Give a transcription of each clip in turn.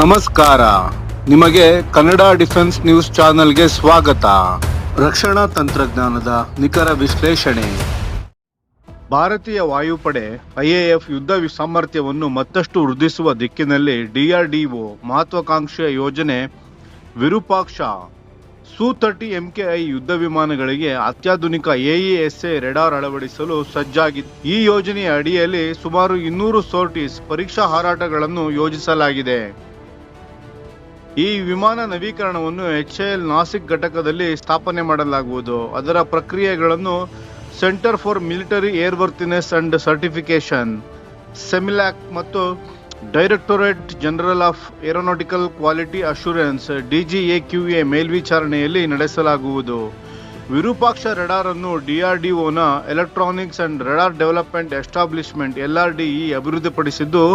ನಮಸ್ಕಾರ. ನಿಮಗೆ Kannada defence news ಚಾನೆಲ್ಗೆ ಸ್ವಾಗತ. ರಕ್ಷಣಾ ತಂತ್ರಜ್ಞಾನದ ನಿಖರ ವಿಶ್ಲೇಷಣೆ. ಭಾರತೀಯ ವಾಯುಪಡೆ ಐಎಎಫ್ ಯುದ್ಧ ಸಾಮರ್ಥ್ಯವನ್ನು ಮತ್ತಷ್ಟು ವೃದ್ಧಿಸುವ ದಿಕ್ಕಿನಲ್ಲಿ ಡಿಆರ್ಡಿಒ ಮಹತ್ವಾಕಾಂಕ್ಷೆಯ ಯೋಜನೆ ವಿರೂಪಾಕ್ಷ. ಸು ತರ್ಟಿ ಎಂಕೆಐ ಯುದ್ಧ ವಿಮಾನಗಳಿಗೆ ಅತ್ಯಾಧುನಿಕ ಎಇಎಸ್ಎ ರೆಡಾರ್ ಅಳವಡಿಸಲು ಸಜ್ಜಾಗಿದೆ ಈ ಯೋಜನೆಯ ಅಡಿಯಲ್ಲಿ ಸುಮಾರು ಇನ್ನೂರು ಸೋರ್ಟಿಸ್ ಪರೀಕ್ಷಾ ಹಾರಾಟಗಳನ್ನು ಯೋಜಿಸಲಾಗಿದೆ. ಈ ವಿಮಾನ ನವೀಕರಣವನ್ನು ಎಚ್ಎಎಲ್ ನಾಸಿಕ್ ಘಟಕದಲ್ಲಿ ಸ್ಥಾಪನೆ ಮಾಡಲಾಗುವುದು. ಅದರ ಪ್ರಕ್ರಿಯೆಗಳನ್ನು centre for military airworthiness and certification CEMILAC ಮತ್ತು directorate general of aeronautical quality assurance A ಮೇಲ್ವಿಚಾರಣೆಯಲ್ಲಿ ನಡೆಸಲಾಗುವುದು. ವಿರೂಪಾಕ್ಷ ರೆಡಾರ್ ಅನ್ನು ಡಿಆರ್ಡಿಒನ electronics and radar development establishment LRDE ಅಭಿವೃದ್ಧಿಪಡಿಸಿದ್ದು.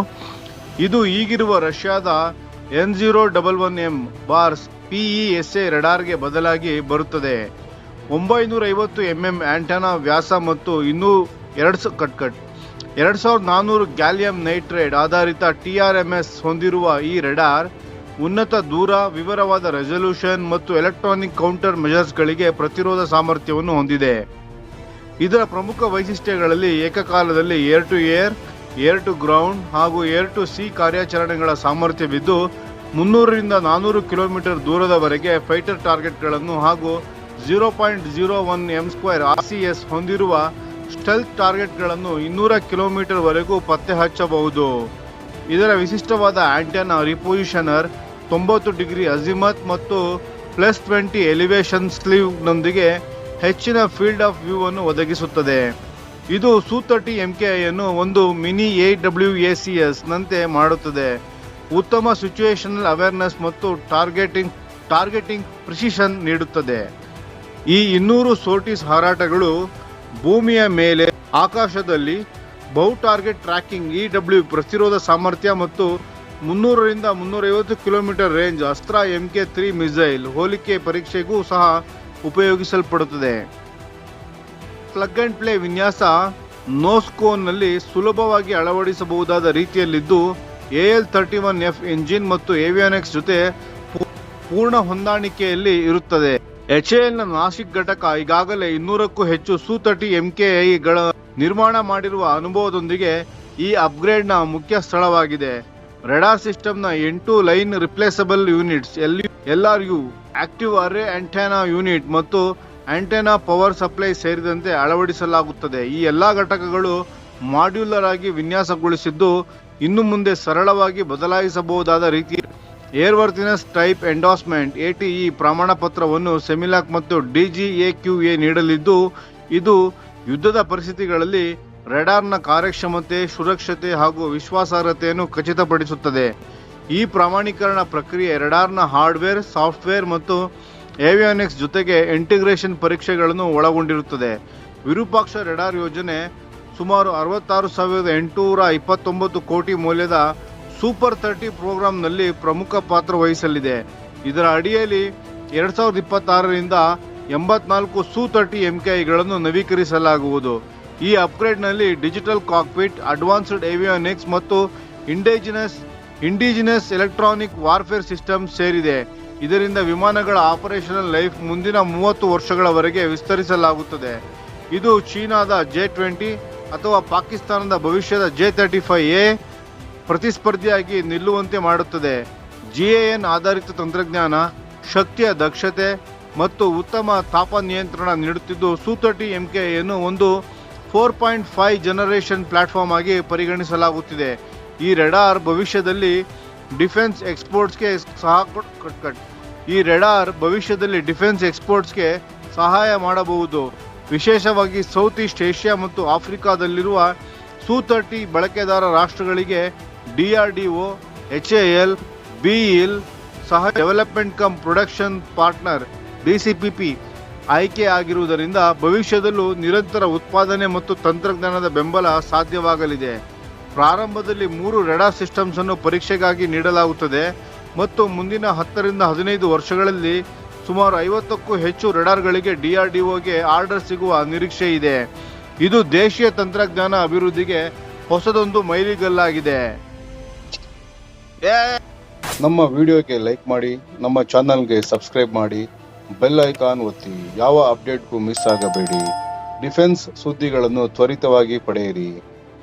ಇದು ಈಗಿರುವ ರಷ್ಯಾದ N zero double one M bars PESA ರಡಾರ್ಗೆ ಬದಲಾಗಿ ಬರುತ್ತದೆ. ಒಂಬೈನೂರ ಐವತ್ತು ಎಂಎಂ ಆಂಟನಾ ವ್ಯಾಸ ಮತ್ತು ಇನ್ನೂ ಎರಡು ಸ, ಕಟ್ ಕಟ್. ಎರಡು ಸಾವಿರದ ನಾನ್ನೂರು ಗ್ಯಾಲಿಯಂ ನೈಟ್ರೇಡ್ ಆಧಾರಿತ ಟಿ ಆರ್ ಎಂ ಎಸ್ ಹೊಂದಿರುವ ಈ ರೆಡಾರ್ ಉನ್ನತ ದೂರ, ವಿವರವಾದ ರೆಸಲ್ಯೂಷನ್ ಮತ್ತು ಎಲೆಕ್ಟ್ರಾನಿಕ್ ಕೌಂಟರ್ ಮೆಜರ್ಸ್ಗಳಿಗೆ ಪ್ರತಿರೋಧ ಸಾಮರ್ಥ್ಯವನ್ನು ಹೊಂದಿದೆ. ಇದರ ಪ್ರಮುಖ ವೈಶಿಷ್ಟ್ಯಗಳಲ್ಲಿ ಏಕಕಾಲದಲ್ಲಿ air to air air to ground ಹಾಗೂ ಏರ್ ಟು ಸಿ ಕಾರ್ಯಾಚರಣೆಗಳ ಸಾಮರ್ಥ್ಯವಿದ್ದು, ಮುನ್ನೂರರಿಂದ ನಾನ್ನೂರು ಕಿಲೋಮೀಟರ್ ದೂರದವರೆಗೆ ಫೈಟರ್ ಟಾರ್ಗೆಟ್ಗಳನ್ನು ಹಾಗೂ zero point zero one M square R C S ಹೊಂದಿರುವ ಸ್ಟೆಲ್ತ್ ಟಾರ್ಗೆಟ್ಗಳನ್ನು ಇನ್ನೂರ ಕಿಲೋಮೀಟರ್ ವರೆಗೂ ಪತ್ತೆ ಹಚ್ಚಬಹುದು. ಇದರ ವಿಶಿಷ್ಟವಾದ ಆಂಟೆನಾ ರಿಪೊಸಿಷನರ್, ತೊಂಬತ್ತು ಡಿಗ್ರಿ ಅಜಿಮತ್ ಮತ್ತು ಪ್ಲಸ್ ಟ್ವೆಂಟಿ ಎಲಿವೇಶನ್ ಸ್ಲೀವ್ನೊಂದಿಗೆ ಹೆಚ್ಚಿನ ಫೀಲ್ಡ್ ಆಫ್ ವ್ಯೂ ಅನ್ನು ಒದಗಿಸುತ್ತದೆ. ಇದು ಸು ತರ್ಟಿ ಐಯನ್ನು ಒಂದು mini A W A C ಎಸ್ನಂತೆ ಮಾಡುತ್ತದೆ. ಉತ್ತಮ ಸಿಚುವೇಶನಲ್ ಅವೇರ್ನೆಸ್ ಮತ್ತು ಟಾರ್ಗೆಟಿಂಗ್ ಟಾರ್ಗೆಟಿಂಗ್ ಪ್ರಿಸಿಷನ್ ನೀಡುತ್ತದೆ. ಈ ಇನ್ನೂರು ಸೋರ್ಟಿಸ್ ಹಾರಾಟಗಳು ಭೂಮಿಯ ಮೇಲೆ, ಆಕಾಶದಲ್ಲಿ, ಬಹು ಟಾರ್ಗೆಟ್ ಟ್ರ್ಯಾಕಿಂಗ್ ಇ ಡಬ್ಲ್ಯೂ ಪ್ರತಿರೋಧ ಸಾಮರ್ಥ್ಯ ಮತ್ತು ಮುನ್ನೂರರಿಂದ ಮುನ್ನೂರೈವತ್ತು kilometre range Astra M K three missile ಹೋಲಿಕೆ ಪರೀಕ್ಷೆಗೂ ಸಹ ಉಪಯೋಗಿಸಲ್ಪಡುತ್ತದೆ. ಪ್ಲಗ್ ಅಂಡ್ ಪ್ಲೇ ವಿನ್ಯಾಸ ನೋಸ್ಕೋನ್ನಲ್ಲಿ ಸುಲಭವಾಗಿ ಅಳವಡಿಸಬಹುದಾದ ರೀತಿಯಲ್ಲಿದ್ದು A L thirty one F engine ಮತ್ತು ಏವಿಯಾನಿಕ್ಸ್ ಜೊತೆ ಪೂರ್ಣ ಹೊಂದಾಣಿಕೆಯಲ್ಲಿ ಇರುತ್ತದೆ. ಎಚ್ ಎಲ್ನ ನಾಸಿಕ್ ಘಟಕ ಈಗಾಗಲೇ ಇನ್ನೂರಕ್ಕೂ ಹೆಚ್ಚು ಸು ತರ್ಟಿ ಐಗಳ ನಿರ್ಮಾಣ ಮಾಡಿರುವ ಅನುಭವದೊಂದಿಗೆ ಈ ಅಪ್ಗ್ರೇಡ್ನ ಮುಖ್ಯ ಸ್ಥಳವಾಗಿದೆ. ರೆಡಾರ್ ಸಿಸ್ಟಮ್ನ ಎಂಟು line replaceable units LR U active array antenna unit ಮತ್ತು ಆಂಟೆನಾ ಪವರ್ ಸಪ್ಲೈ ಸೇರಿದಂತೆ ಅಳವಡಿಸಲಾಗುತ್ತದೆ. ಈ ಎಲ್ಲ ಘಟಕಗಳು ಮಾಡ್ಯುಲರ್ ಆಗಿ ವಿನ್ಯಾಸಗೊಳಿಸಿದ್ದು ಇನ್ನು ಮುಂದೆ ಸರಳವಾಗಿ ಬದಲಾಯಿಸಬಹುದಾದ ರೀತಿ. ಏರ್ವರ್ತಿನಸ್ ಟೈಪ್ ಎಂಡಾಸ್ಮೆಂಟ್, ಎಟಿಇ ಪ್ರಮಾಣ ಪತ್ರವನ್ನು ಸೆಮಿಲಾಕ್ ಮತ್ತು ಡಿಜಿಎಕ್ಯೂಎ ನೀಡಲಿದ್ದು, ಇದು ಯುದ್ಧದ ಪರಿಸ್ಥಿತಿಗಳಲ್ಲಿ ರೆಡಾರ್ನ ಕಾರ್ಯಕ್ಷಮತೆ, ಸುರಕ್ಷತೆ ಹಾಗೂ ವಿಶ್ವಾಸಾರ್ಹತೆಯನ್ನು ಖಚಿತಪಡಿಸುತ್ತದೆ. ಈ ಪ್ರಮಾಣೀಕರಣ ಪ್ರಕ್ರಿಯೆ ರೆಡಾರ್ನ ಹಾರ್ಡ್ವೇರ್, ಸಾಫ್ಟ್ವೇರ್ ಮತ್ತು ಏವಿಯಾನಿಕ್ಸ್ ಜೊತೆಗೆ ಇಂಟಿಗ್ರೇಷನ್ ಪರೀಕ್ಷೆಗಳನ್ನು ಒಳಗೊಂಡಿರುತ್ತದೆ. ವಿರೂಪಾಕ್ಷ ರೆಡಾರ್ ಯೋಜನೆ ಸುಮಾರು ಅರವತ್ತಾರು ಸಾವಿರದ ಎಂಟುನೂರ ಇಪ್ಪತ್ತೊಂಬತ್ತು ಕೋಟಿ ಮೌಲ್ಯದ ಸೂಪರ್ ಥರ್ಟಿ ಪ್ರೋಗ್ರಾಂನಲ್ಲಿ ಪ್ರಮುಖ ಪಾತ್ರ ವಹಿಸಲಿದೆ. ಇದರ ಅಡಿಯಲ್ಲಿ ಎರಡು ಸಾವಿರದ ಇಪ್ಪತ್ತಾರರಿಂದ ಎಂಬತ್ನಾಲ್ಕು ಸು ತರ್ಟಿ ಐಗಳನ್ನು ನವೀಕರಿಸಲಾಗುವುದು. ಈ ಅಪ್ಗ್ರೇಡ್ನಲ್ಲಿ ಡಿಜಿಟಲ್ ಕಾಕ್ಪಿಟ್ ಅಡ್ವಾನ್ಸ್ಡ್ ಏವಿಯಾನಿಕ್ಸ್ ಮತ್ತು indigenous indigenous electronic warfare system ಸೇರಿದೆ. ಇದರಿಂದ ವಿಮಾನಗಳ ಆಪರೇಷನಲ್ ಲೈಫ್ ಮುಂದಿನ ಮೂವತ್ತು ವರ್ಷಗಳವರೆಗೆ ವಿಸ್ತರಿಸಲಾಗುತ್ತದೆ. ಇದು ಚೀನಾದ ಜೆ ಟ್ವೆಂಟಿ ಅಥವಾ ಪಾಕಿಸ್ತಾನದ ಭವಿಷ್ಯದ ಜೆ ತರ್ಟಿ ಫೈವ್ ಎ ಪ್ರತಿಸ್ಪರ್ಧಿಯಾಗಿ ನಿಲ್ಲುವಂತೆ ಮಾಡುತ್ತದೆ. ಜಿಎಎನ್ ಆಧಾರಿತ ತಂತ್ರಜ್ಞಾನ, ಶಕ್ತಿಯ ದಕ್ಷತೆ ಮತ್ತು ಉತ್ತಮ ತಾಪ ನಿಯಂತ್ರಣ ನೀಡುತ್ತಿದ್ದು, ಸು ತರ್ಟಿ ಅನ್ನು ಒಂದು four point five generation platform ಆಗಿ ಪರಿಗಣಿಸಲಾಗುತ್ತಿದೆ. ಈ ರೆಡಾರ್ ಭವಿಷ್ಯದಲ್ಲಿ ಡಿಫೆನ್ಸ್ ಎಕ್ಸ್ಪೋರ್ಟ್ಸ್ಗೆ ಸಹ ಕೊಟ್-. ಈ ರೆಡಾರ್ ಭವಿಷ್ಯದಲ್ಲಿ ಡಿಫೆನ್ಸ್ ಎಕ್ಸ್ಪೋರ್ಟ್ಸ್ಗೆ ಸಹಾಯ ಮಾಡಬಹುದು ವಿಶೇಷವಾಗಿ ಸೌತ್ ಈಸ್ಟ್ ಏಷ್ಯಾ ಮತ್ತು ಆಫ್ರಿಕಾದಲ್ಲಿರುವ ಸು ತರ್ಟಿ ಬಳಕೆದಾರ ರಾಷ್ಟ್ರಗಳಿಗೆ D R D O H A L B E L ಸಹ development cum production partner D C P ಆಯ್ಕೆ ಆಗಿರುವುದರಿಂದ ಭವಿಷ್ಯದಲ್ಲೂ ನಿರಂತರ ಉತ್ಪಾದನೆ ಮತ್ತು ತಂತ್ರಜ್ಞಾನದ ಬೆಂಬಲ ಸಾಧ್ಯವಾಗಲಿದೆ ಪ್ರಾರಂಭದಲ್ಲಿ ಮೂರು ರೆಡಾರ್ ಸಿಸ್ಟಮ್ಸ್ ಅನ್ನು ಪರೀಕ್ಷೆಗಾಗಿ ನೀಡಲಾಗುತ್ತದೆ ಮತ್ತು ಮುಂದಿನ ಹತ್ತರಿಂದ ಹದಿನೈದು ವರ್ಷಗಳಲ್ಲಿ ಸುಮಾರು ಐವತ್ತಕ್ಕೂ ಹೆಚ್ಚು ರೆಡಾರ್ಗಳಿಗೆ ಡಿಆರ್ಡಿಒಗೆ ಆರ್ಡರ್ ಸಿಗುವ ನಿರೀಕ್ಷೆ ಇದೆ. ಇದು ದೇಶೀಯ ತಂತ್ರಜ್ಞಾನ ಅಭಿವೃದ್ಧಿಗೆ ಹೊಸದೊಂದು ಮೈಲಿಗಲ್ಲಾಗಿದೆ. ನಮ್ಮ ವಿಡಿಯೋಗೆ ಲೈಕ್ ಮಾಡಿ, ನಮ್ಮ ಚಾನಲ್ಗೆ ಸಬ್ಸ್ಕ್ರೈಬ್ ಮಾಡಿ, ಬೆಲ್ ಐಕಾನ್ ಒತ್ತಿ, ಯಾವ ಅಪ್ಡೇಟ್ಗೂ ಮಿಸ್ ಆಗಬೇಡಿ. ಡಿಫೆನ್ಸ್ ಸುದ್ದಿಗಳನ್ನು ತ್ವರಿತವಾಗಿ ಪಡೆಯಿರಿ.